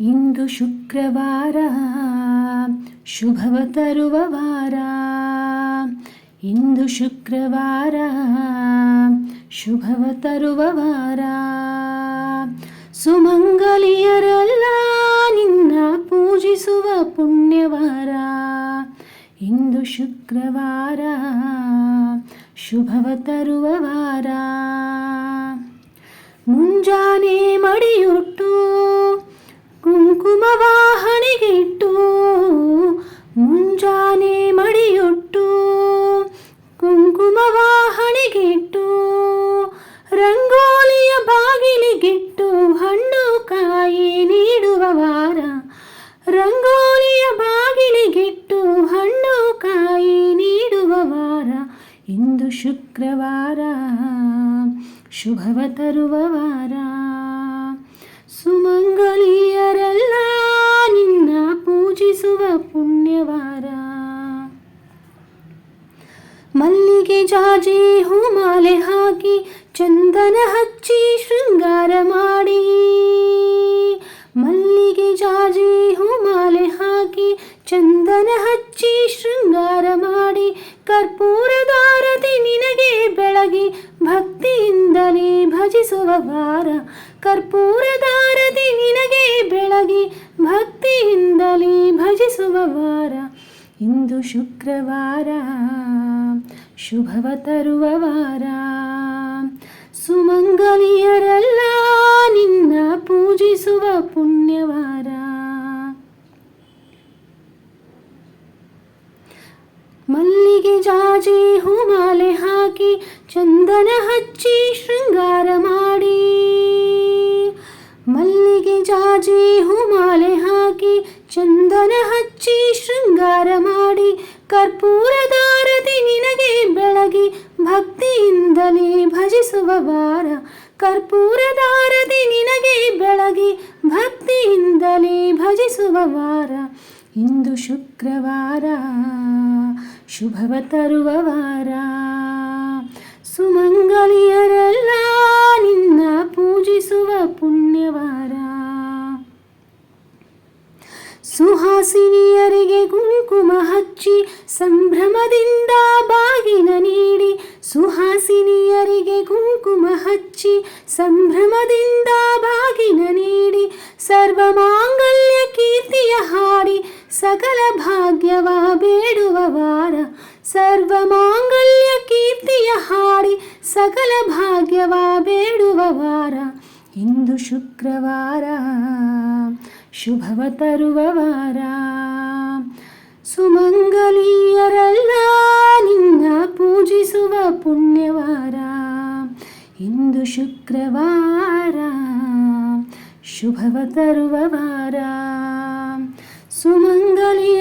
ಇಂದು ಶುಕ್ರವಾರ, ಶುಭವ ತರುವ ವಾರ. ಇಂದು ಶುಕ್ರವಾರ, ಶುಭವ ತರುವ ವಾರ. ಸುಮಂಗಲಿಯರೆಲ್ಲ, ನಿನ್ನ ಪೂಜಿಸುವ ಪುಣ್ಯವಾರ. ಇಂದು ಶುಕ್ರವಾರ, ಶುಭವ ತರುವ ವಾರ. ಮುಂಜಾನೆ ಮಡಿಯುಟ್ಟು ಹಣೆಗಿಟ್ಟು ಮುಂಜಾನೆ ಮಡಿಯುಟ್ಟು ಕುಂಕುಮ ಹಣೆಗಿಟ್ಟು, ರಂಗೋಲಿಯ ಬಾಗಿಲಿಗಿಟ್ಟು, ಹಣ್ಣು ಕಾಯಿ ನೀಡುವ ವಾರ. ರಂಗೋಲಿಯ ಬಾಗಿಲಿಗಿಟ್ಟು, ಹಣ್ಣು ಕಾಯಿ ನೀಡುವ ವಾರ. ಇಂದು ಶುಕ್ರವಾರ, ಶುಭವ ತರುವ ವಾರ. ಮಲ್ಲಿಗೆ ಜಾಜಿ, ಹೂಮಾಲೆ ಹಾಕಿ, ಚಂದನ ಹಚ್ಚಿ, ಶೃಂಗಾರ ಮಾಡಿ. ಮಲ್ಲಿಗೆ ಜಾಜಿ, ಹೂಮಾಲೆ ಹಾಕಿ, ಚಂದನ ಹಚ್ಚಿ, ಶೃಂಗಾರ ಮಾಡಿ. ಕರ್ಪೂರದಾರತಿ ನಿನಗೆ ಬೆಳಗಿ, ಭಕ್ತಿಯಿಂದಲೇ ಭಜಿಸುವ ವಾರ ಕರ್ಪೂರದಾರತಿ ನಿನಗೆ ಬೆಳಗಿ, ಭಕ್ತಿಯಿಂದಲೇ ಭಜಿಸುವ ವಾರ ಇಂದು ಶುಕ್ರವಾರ, ಶುಭವ ತರುವ ವಾರ. ಸುಮಂಗಲಿಯರೆಲ್ಲ, ನಿನ್ನ ಪೂಜಿಸುವ ಪುಣ್ಯವಾರ. ಮಲ್ಲಿಗೆ ಜಾಜಿ, ಹೂಮಾಲೆ ಹಾಕಿ, ಚಂದನ ಹಚ್ಚಿ, ಶೃಂಗಾರ ಮಾಡಿ. ಮಲ್ಲಿಗೆ ಜಾಜಿ, ಹೂಮಾಲೆ ಹಚ್ಚಿ ಶೃಂಗಾರ ಮಾಡಿ ಕರ್ಪೂರದಾರತಿ ನಿನಗೆ ಬೆಳಗಿ ಭಕ್ತಿಯಿಂದಲೇ ಭಜಿಸುವ ವಾರ. ಕರ್ಪೂರದಾರತಿ ನಿನಗೆ ಬೆಳಗಿ ಭಕ್ತಿಯಿಂದಲೇ ಭಜಿಸುವ ವಾರ. ಇಂದು ಶುಕ್ರವಾರ, ಶುಭವ ತರುವ ವಾರ. ಸುಮಂಗಲಿಯರೆಲ್ಲ ನಿನ್ನ ಪೂಜಿಸುವ ಪುಣ್ಯವಾರ. ಸುಹಾಸಿನಿಯರಿಗೆ ಕುಂಕುಮ ಹಚ್ಚಿ ಸಂಭ್ರಮದಿಂದ ಬಾಗಿನ ನೀಡಿ ಸುಹಾಸಿನಿಯರಿಗೆ ಕುಂಕುಮ ಹಚ್ಚಿ ಸಂಭ್ರಮದಿಂದ ಬಾಗಿನ ನೀಡಿ ಸರ್ವ ಮಾಂಗಲ್ಯ ಕೀರ್ತಿಯ ಹಾಡಿ ಸಕಲ ಭಾಗ್ಯವ ಬೇಡುವ ವಾರ. ಸರ್ವ ಮಾಂಗಲ್ಯ ಕೀರ್ತಿಯ ಹಾಡಿ ಸಕಲ ಭಾಗ್ಯವ ಬೇಡುವ ವಾರ. ಇಂದು ಶುಕ್ರವಾರ. ಶುಭವ ತರುವವಾರ ಸುಮಂಗಲಿಯರೆಲ್ಲ ನಿನ್ನ ಪೂಜಿಸುವ ಪುಣ್ಯವಾರ. ಇಂದು ಶುಕ್ರವಾರ ಶುಭವ ತರುವವಾರ ಸುಮಂಗಲಿಯ